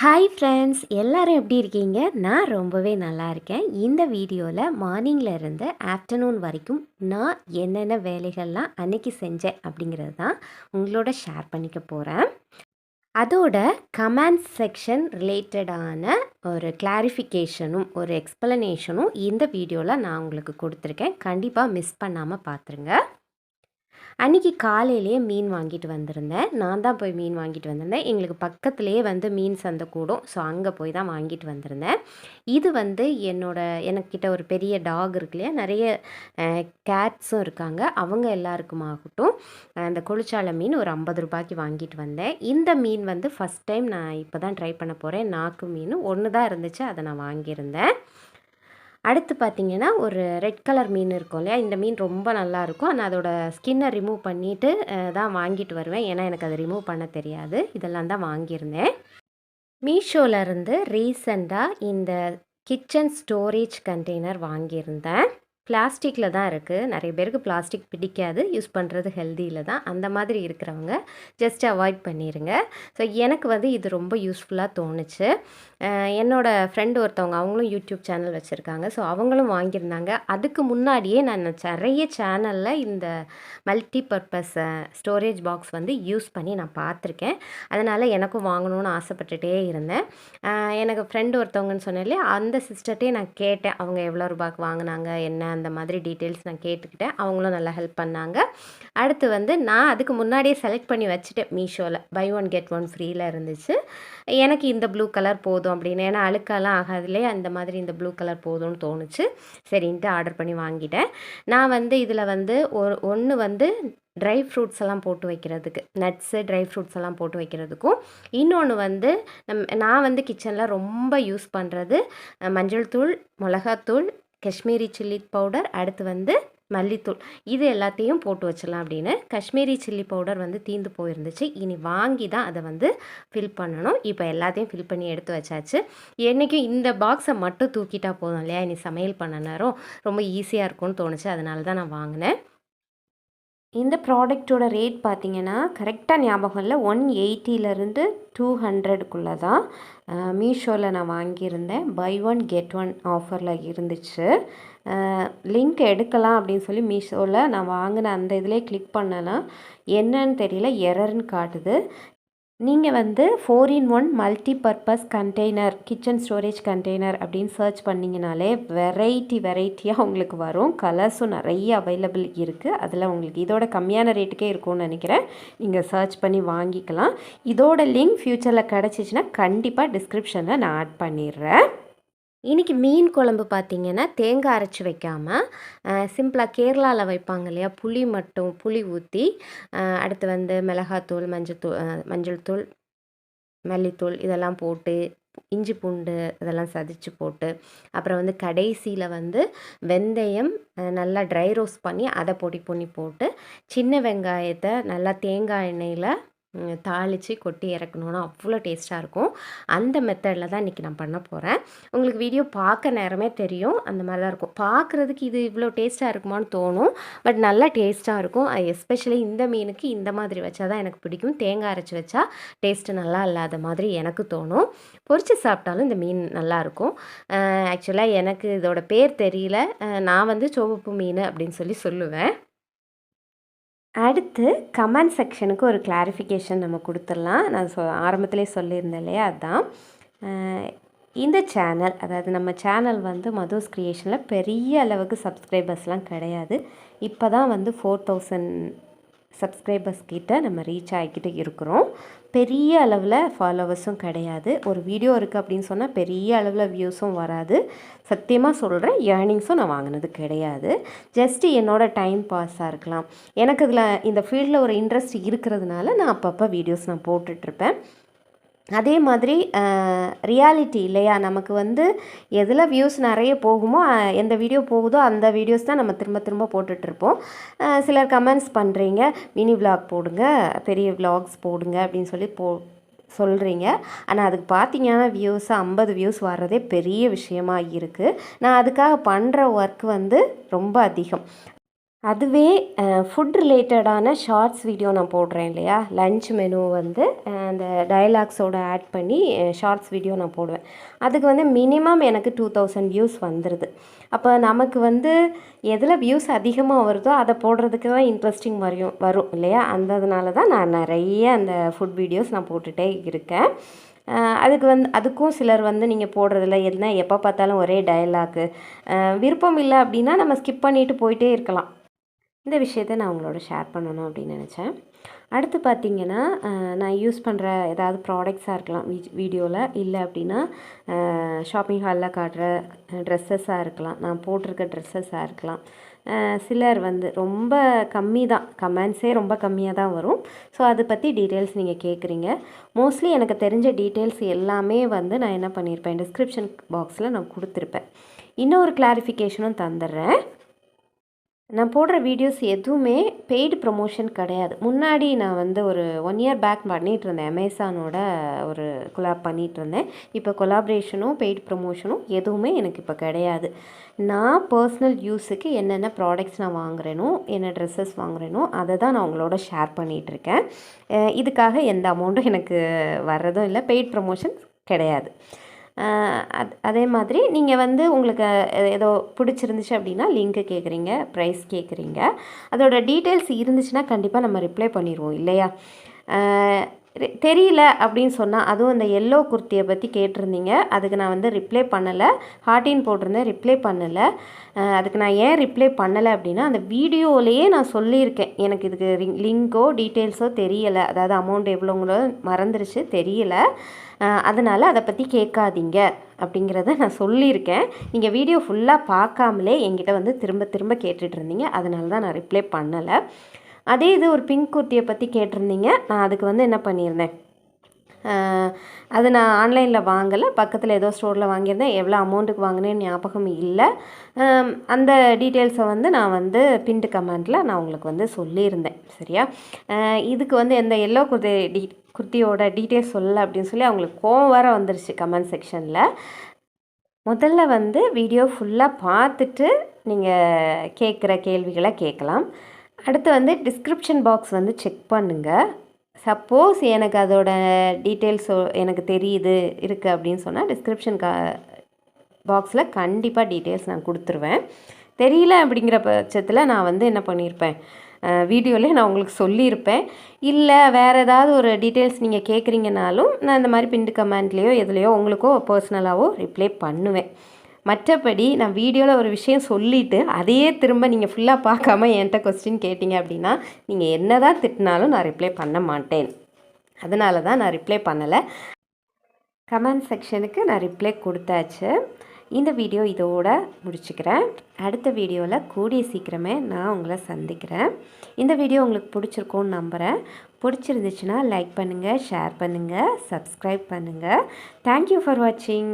Hi friends எல்லோரும் எப்படி இருக்கீங்க? நான் ரொம்பவே நல்லா இருக்கேன். இந்த வீடியோவில் மார்னிங்கில் இருந்து ஆஃப்டர்நூன் வரைக்கும் நான் என்னென்ன வேலைகள்லாம் அன்னைக்கு செஞ்சேன் அப்படிங்கிறது தான் உங்களோட ஷேர் பண்ணிக்க போகிறேன் அதோட கமெண்ட் செக்ஷன் ரிலேட்டடான ஒரு கிளாரிஃபிகேஷனும் ஒரு எக்ஸ்பிளனேஷனும் இந்த வீடியோவில் நான் உங்களுக்கு கொடுத்துருக்கேன். கண்டிப்பாக மிஸ் பண்ணாமல் பார்த்துருங்க அன்றைக்கி காலையிலேயே மீன் வாங்கிட்டு வந்திருந்தேன். நான் தான் போய் மீன் வாங்கிட்டு வந்திருந்தேன். எங்களுக்கு பக்கத்துலேயே வந்து மீன் சந்தை கூடும். ஸோ அங்கே போய் தான் வாங்கிட்டு வந்திருந்தேன். இது வந்து என்னோட எனக்கிட்ட ஒரு பெரிய டாக் இருக்கு இல்லையா? நிறைய கேட்ஸும் இருக்காங்க. அவங்க எல்லாருக்குமாகட்டும் அந்த கொளிச்சால மீன் ஒரு ஐம்பது ரூபாய்க்கு வாங்கிட்டு வந்தேன். இந்த மீன் வந்து ஃபஸ்ட் டைம் நான் இப்போ தான் ட்ரை பண்ண போகிறேன் நாக்கு மீன் ஒன்று தான் இருந்துச்சு அதை நான் வாங்கியிருந்தேன். அடுத்து பார்த்திங்கன்னா ஒரு ரெட் கலர் மீன் இருக்கும் இல்லையா? இந்த மீன் ரொம்ப நல்லாயிருக்கும் ஆனால் அதோட ஸ்கின்னை ரிமூவ் பண்ணிவிட்டு தான் வாங்கிட்டு வருவேன். ஏன்னா எனக்கு அதை ரிமூவ் பண்ண தெரியாது. இதெல்லாம் தான் வாங்கியிருந்தேன். மீஷோலேருந்து ரீசண்டாக இந்த கிச்சன் ஸ்டோரேஜ் கண்டெய்னர் வாங்கியிருந்தேன். பிளாஸ்டிக்கில் தான் இருக்குது நிறைய பேருக்கு பிளாஸ்டிக் பிடிக்காது. யூஸ் பண்ணுறது ஹெல்தியில் தான். அந்த மாதிரி இருக்கிறவங்க ஜஸ்ட் அவாய்ட் பண்ணிடுங்க ஸோ எனக்கு வந்து இது ரொம்ப யூஸ்ஃபுல்லாக தோணுச்சு. என்னோடய ஃப்ரெண்டு ஒருத்தவங்க அவங்களும் யூடியூப் சேனல் வச்சுருக்காங்க. ஸோ அவங்களும் வாங்கியிருந்தாங்க. அதுக்கு முன்னாடியே நான் நிறைய சேனலில் இந்த மல்டி பர்பஸ் ஸ்டோரேஜ் பாக்ஸ் வந்து யூஸ் பண்ணி நான் பார்த்துருக்கேன். அதனால் எனக்கும் வாங்கணும்னு ஆசைப்பட்டுட்டே இருந்தேன். எனக்கு ஃப்ரெண்டு ஒருத்தவங்கன்னு சொன்னாலே அந்த சிஸ்டர்ட்டே நான் கேட்டேன். அவங்க எவ்வளோ ரூபாய்க்கு வாங்கினாங்க என்ன அந்த மாதிரி டீட்டெயில்ஸ் நான் கேட்டுக்கிட்டேன். அவங்களும் நல்லா ஹெல்ப் பண்ணாங்க. அடுத்து வந்து நான் அதுக்கு முன்னாடியே செலக்ட் பண்ணி வச்சுட்டேன் மீஷோவில் பை ஒன் கெட் ஒன் ஃப்ரீயில் இருந்துச்சு. எனக்கு இந்த ப்ளூ கலர் போதும் அப்படின்னு ஏன்னா அழுக்கெல்லாம் ஆகாதுலே அந்த மாதிரி இந்த ப்ளூ கலர் போதும்னு தோணுச்சு. சரின்ட்டு ஆர்டர் பண்ணி வாங்கிட்டேன். நான் வந்து இதில் வந்து ஒரு ஒன்று வந்து ட்ரை ஃப்ரூட்ஸ் எல்லாம் போட்டு வைக்கிறதுக்கு நட்ஸு ட்ரை ஃப்ரூட்ஸ் எல்லாம் போட்டு வைக்கிறதுக்கும் இன்னொன்று வந்து நம் நான் வந்து கிச்சனில் ரொம்ப யூஸ் பண்ணுறது மஞ்சள் தூள் மிளகாத்தூள் காஷ்மீரி சில்லி பவுடர் அடுத்து வந்து மல்லித்தூள். இது எல்லாத்தையும் போட்டு வச்சிடலாம் அப்படின்னு. காஷ்மீரி சில்லி பவுடர் வந்து தீந்து போயிருந்துச்சு. இனி வாங்கி தான் அதை வந்து ஃபில் பண்ணணும். இப்போ எல்லாத்தையும் ஃபில் பண்ணி எடுத்து வச்சாச்சு. என்றைக்கும் இந்த பாக்ஸை மட்டும் தூக்கிட்டா போதும் இல்லையா? இனி சமையல் பண்ண நேரம் ரொம்ப ஈஸியாக இருக்கும்னு தோணுச்சு. அதனால தான் நான் வாங்கினேன். இந்த ப்ராடக்டோட ரேட் பார்த்திங்கன்னா கரெக்டாக ஞாபகம் இல்லை. ஒன் எயிட்டிலேருந்து டூ ஹண்ட்ரடுக்குள்ளே தான் மீஷோவில் நான் வாங்கியிருந்தேன். பை ஒன் கெட் ஒன் ஆஃபரில் இருந்துச்சு. லிங்க் எடுக்கலாம் அப்படின்னு சொல்லி மீஷோவில் நான் வாங்கின அந்த இதிலே கிளிக் பண்ணலாம் என்னன்னு தெரியல எரர்னு காட்டுது. நீங்கள் வந்து four in one multi purpose container kitchen storage container அப்படின்னு சர்ச் பண்ணிங்கனாலே வெரைட்டி வெரைட்டியாக உங்களுக்கு வரும். கலர்ஸும் நிறைய அவைலபிள் இருக்குது அதில் உங்களுக்கு இதோட கம்மியான ரேட்டுக்கே இருக்கும்னு நினைக்கிறேன். நீங்கள் சர்ச் பண்ணி வாங்கிக்கலாம். இதோட லிங்க் ஃப்யூச்சரில் கிடச்சிச்சின்னா கண்டிப்பாக டிஸ்கிரிப்ஷனில் நான் ஆட் பண்ணிடுறேன். இன்றைக்கி மீன் குழம்பு பார்த்திங்கன்னா தேங்காய் அரைச்சி வைக்காமல் சிம்பிளாக கேரளாவில் வைப்பாங்க இல்லையா? புளி மட்டும் புளி ஊற்றி அடுத்து வந்து மிளகாத்தூள் மஞ்சத்தூள் மஞ்சள் தூள் மல்லித்தூள் இதெல்லாம் போட்டு இஞ்சி பூண்டு இதெல்லாம் சதிச்சு போட்டு அப்புறம் வந்து கடைசியில் வந்து வெந்தயம் நல்லா ட்ரை ரோஸ்ட் பண்ணி அதை பொடி பண்ணி போட்டு சின்ன வெங்காயத்தை நல்லா தேங்காய் எண்ணெயில் தாளித்து கொட்டி இறக்கணுன்னா அவ்வளோ டேஸ்ட்டாக இருக்கும். அந்த மெத்தடில் தான் இன்றைக்கி நான் பண்ண போகிறேன் உங்களுக்கு வீடியோ பார்க்க நேரமே தெரியும். அந்த மாதிரி தான் இருக்கும். பார்க்குறதுக்கு இது இவ்வளோ டேஸ்ட்டாக இருக்குமான்னு தோணும். பட் நல்லா டேஸ்ட்டாக இருக்கும். எஸ்பெஷலி இந்த மீனுக்கு இந்த மாதிரி வச்சா தான் எனக்கு பிடிக்கும். தேங்காய் அரைச்சி வச்சா டேஸ்ட்டு நல்லா இல்லாத மாதிரி எனக்கு தோணும். பொறிச்சு சாப்பிட்டாலும் இந்த மீன் நல்லாயிருக்கும் ஆக்சுவலாக எனக்கு இதோட பேர் தெரியல. நான் வந்து சோவப்பு மீன் அப்படின்னு சொல்லி சொல்லுவேன். அடுத்து கமெண்ட் செக்ஷனுக்கு ஒரு கிளாரிஃபிகேஷன் நம்ம கொடுத்துடலாம். நான் சொ ஆரம்பத்துலேயே சொல்லியிருந்தேன் இல்லையா? அதுதான் இந்த சேனல் அதாவது நம்ம சேனல் வந்து மதுஸ் க்ரியேஷனில் பெரிய அளவுக்கு சப்ஸ்கிரைபர்ஸ்லாம் கிடையாது. இப்போ தான் வந்து ஃபோர் தௌசண்ட் சப்ஸ்கிரைபர்ஸ் கிட்ட நம்ம ரீச் ஆகிக்கிட்டு இருக்கிறோம். பெரிய அளவில் ஃபாலோவர்ஸும் கிடையாது. ஒரு வீடியோ இருக்குது அப்படின்னு சொன்னால் பெரிய அளவில் வியூஸும் வராது. சத்தியமாக சொல்கிறேன் ஏர்னிங்ஸும் நான் வாங்கினது கிடையாது. ஜஸ்ட்டு என்னோடய டைம் பாஸாக இருக்கலாம். எனக்கு இதில் இந்த ஃபீல்டில் ஒரு இன்ட்ரெஸ்ட் இருக்கிறதுனால நான் அப்பப்போ வீடியோஸ் நான் போட்டுட்ருப்பேன் அதே மாதிரி ரியாலிட்டி இல்லையா? நமக்கு வந்து எதில் வியூஸ் நிறைய போகுமோ எந்த வீடியோ போகுதோ அந்த வீடியோஸ் தான் நம்ம திரும்ப திரும்ப போட்டுட்ருப்போம். சிலர் கமெண்ட்ஸ் பண்ணுறீங்க மினி விளாக் போடுங்க பெரிய விளாக்ஸ் போடுங்க அப்படின்னு சொல்லி போ சொல்கிறீங்க ஆனால் அதுக்கு பார்த்தீங்கன்னா வியூஸ் ஐம்பது வியூஸ் வர்றதே பெரிய விஷயமா இருக்குது நான் அதுக்காக பண்ணுற ஒர்க் வந்து ரொம்ப அதிகம். அதுவே ஃபுட் ரிலேட்டடான ஷார்ட்ஸ் வீடியோ நான் போடுறேன் இல்லையா? லஞ்ச் மெனு வந்து அந்த டயலாக்ஸோட ஆட் பண்ணி ஷார்ட்ஸ் வீடியோ நான் போடுவேன். அதுக்கு வந்து மினிமம் எனக்கு டூ தௌசண்ட் வியூஸ் வந்துடுது அப்போ நமக்கு வந்து எதில் வியூஸ் அதிகமாக வருதோ அதை போடுறதுக்கு தான் இன்ட்ரெஸ்டிங் வரையும் வரும் இல்லையா? அந்ததுனால தான் நான் நிறைய அந்த ஃபுட் வீடியோஸ் நான் போட்டுகிட்டே இருக்கேன். அதுக்கு வந்து அதுக்கும் சிலர் வந்து நீங்கள் போடுறதில்ல என்ன எப்போ பார்த்தாலும் ஒரே டயலாக்கு விருப்பம் இல்லை அப்படின்னா நம்ம ஸ்கிப் பண்ணிட்டு போயிட்டே இருக்கலாம். இந்த விஷயத்த நான் உங்களோட ஷேர் பண்ணணும் அப்படின்னு நினச்சேன். அடுத்து பார்த்தீங்கன்னா நான் யூஸ் பண்ணுற ஏதாவது ப்ராடக்ட்ஸாக இருக்கலாம் வீ வீடியோவில் இல்லை அப்படின்னா ஷாப்பிங் ஹாலில் காட்டுற ட்ரெஸ்ஸஸாக இருக்கலாம் நான் போட்டிருக்க ட்ரெஸ்ஸஸாக இருக்கலாம். சிலர் வந்து ரொம்ப கம்மி தான் கமெண்ட்ஸே ரொம்ப கம்மியாக தான் வரும். ஸோ அதை பற்றி டீட்டெயில்ஸ் நீங்கள் கேட்குறீங்க மோஸ்ட்லி எனக்கு தெரிஞ்ச டீட்டெயில்ஸ் எல்லாமே வந்து நான் என்ன பண்ணியிருப்பேன் டிஸ்கிரிப்ஷன் பாக்ஸில் நான் கொடுத்துருப்பேன். இன்னொரு கிளாரிஃபிகேஷனும் தந்துடுறேன். நான் போடுற வீடியோஸ் எதுவுமே பெய்டு ப்ரொமோஷன் கிடையாது. முன்னாடி நான் வந்து ஒரு ஒன் இயர் பேக் பண்ணிகிட்டு இருந்தேன் அமேசானோட ஒரு கொலாப் பண்ணிகிட்டு இருந்தேன் இப்போ கொலாபரேஷனும் பெய்டு ப்ரொமோஷனும் எதுவுமே எனக்கு இப்போ கிடையாது. நான் பர்சனல் யூஸுக்கு என்னென்ன ப்ராடக்ட்ஸ் நான் வாங்குறேனோ என்ன ட்ரெஸ்ஸஸ் வாங்குறேனோ அதை தான் நான் உங்களோட ஷேர் பண்ணிகிட்ருக்கேன் இதுக்காக எந்த அமௌண்ட்டும் எனக்கு வர்றதும் இல்லை. பெய்ட் ப்ரொமோஷன் கிடையாது. அது அதே மாதிரி நீங்கள் வந்து உங்களுக்கு ஏதோ பிடிச்சிருந்துச்சு அப்படின்னா லிங்க்கு கேட்குறீங்க ப்ரைஸ் கேட்குறீங்க அதோட டீட்டெயில்ஸ் இருந்துச்சுன்னா கண்டிப்பாக நம்ம ரிப்ளை பண்ணிடுவோம் இல்லையா? தெரியல அப்படின்னு சொன்னால் அதுவும் அந்த எல்லோ குர்த்தியை பற்றி கேட்டிருந்தீங்க. அதுக்கு நான் வந்து ரிப்ளை பண்ணலை. ஹார்டின் போட்டிருந்தேன் ரிப்ளை பண்ணலை. அதுக்கு நான் ஏன் ரிப்ளை பண்ணலை அப்படின்னா அந்த வீடியோலேயே நான் சொல்லியிருக்கேன். எனக்கு இதுக்கு லிங்கோ டீட்டெயில்ஸோ தெரியலை. அதாவது அமௌண்ட் எவ்வளோங்களோ மறந்துருச்சு தெரியல. அதனால் அதை பற்றி கேட்காதீங்க அப்படிங்கிறத நான் சொல்லியிருக்கேன். நீங்கள் வீடியோ ஃபுல்லாக பார்க்காமலே என்கிட்ட வந்து திரும்ப திரும்ப கேட்டுட்ருந்தீங்க அதனால தான் நான் ரிப்ளை பண்ணலை. அதே இது ஒரு பிங்க் குர்த்தியை பற்றி கேட்டிருந்தீங்க. நான் அதுக்கு வந்து என்ன பண்ணியிருந்தேன்? அது நான் ஆன்லைனில் வாங்கலை. பக்கத்தில் ஏதோ ஸ்டோரில் வாங்கியிருந்தேன். எவ்வளோ அமௌண்ட்டுக்கு வாங்கினேன்னு ஞாபகம் இல்லை. அந்த டீட்டெயில்ஸை வந்து நான் வந்து பின்ட்டு கமெண்ட்டில் நான் உங்களுக்கு வந்து சொல்லியிருந்தேன். சரியா? இதுக்கு வந்து எந்த எல்லோ குர்த்தி டி குர்த்தியோட டீட்டெயில்ஸ் சொல்லலை அப்படின்னு சொல்லி அவங்களுக்கு கோவம் வர வந்துருச்சு கமெண்ட் செக்ஷனில் முதல்ல வந்து வீடியோ ஃபுல்லாக பார்த்துட்டு நீங்கள் கேட்குற கேள்விகளை கேட்கலாம். அடுத்து வந்து டிஸ்கிரிப்ஷன் பாக்ஸ் வந்து செக் பண்ணுங்கள் சப்போஸ் எனக்கு அதோட டீட்டெயில்ஸ் எனக்கு தெரியுது இருக்குது அப்படின்னு சொன்னால் டிஸ்கிரிப்ஷன் கா பாக்ஸில் கண்டிப்பாக டீட்டெயில்ஸ் நான் கொடுத்துருவேன். தெரியல அப்படிங்கிற பட்சத்தில் நான் வந்து என்ன பண்ணியிருப்பேன் வீடியோவில் நான் உங்களுக்கு சொல்லியிருப்பேன் இல்லை வேறு ஏதாவது ஒரு டீட்டெயில்ஸ் நீங்கள் கேட்குறீங்கனாலும் நான் இந்த மாதிரி பிண்டு கமெண்ட்லேயோ எதுலேயோ உங்களுக்கோ பர்சனலாகவோ ரிப்ளை பண்ணுவேன். மற்றபடி நான் வீடியோவில் ஒரு விஷயம் சொல்லிவிட்டு அதையே திரும்ப நீங்கள் ஃபுல்லாக பார்க்காம என்கிட்ட கொஸ்டின் கேட்டிங்க அப்படின்னா நீங்கள் என்ன தான் திட்டினாலும் நான் ரிப்ளை பண்ண மாட்டேன். அதனால தான் நான் ரிப்ளை பண்ணலை. கமெண்ட் செக்ஷனுக்கு நான் ரிப்ளை கொடுத்தாச்சு. இந்த வீடியோ இதோட முடிச்சுக்கிறேன். அடுத்த வீடியோவில் கூடிய சீக்கிரமே நான் உங்களை சந்திக்கிறேன். இந்த வீடியோ உங்களுக்கு பிடிச்சிருக்கோன்னு நம்புகிறேன் பிடிச்சிருந்துச்சுன்னா லைக் பண்ணுங்கள் ஷேர் பண்ணுங்கள் சப்ஸ்கிரைப் பண்ணுங்கள் தேங்க்யூ ஃபார் வாட்சிங்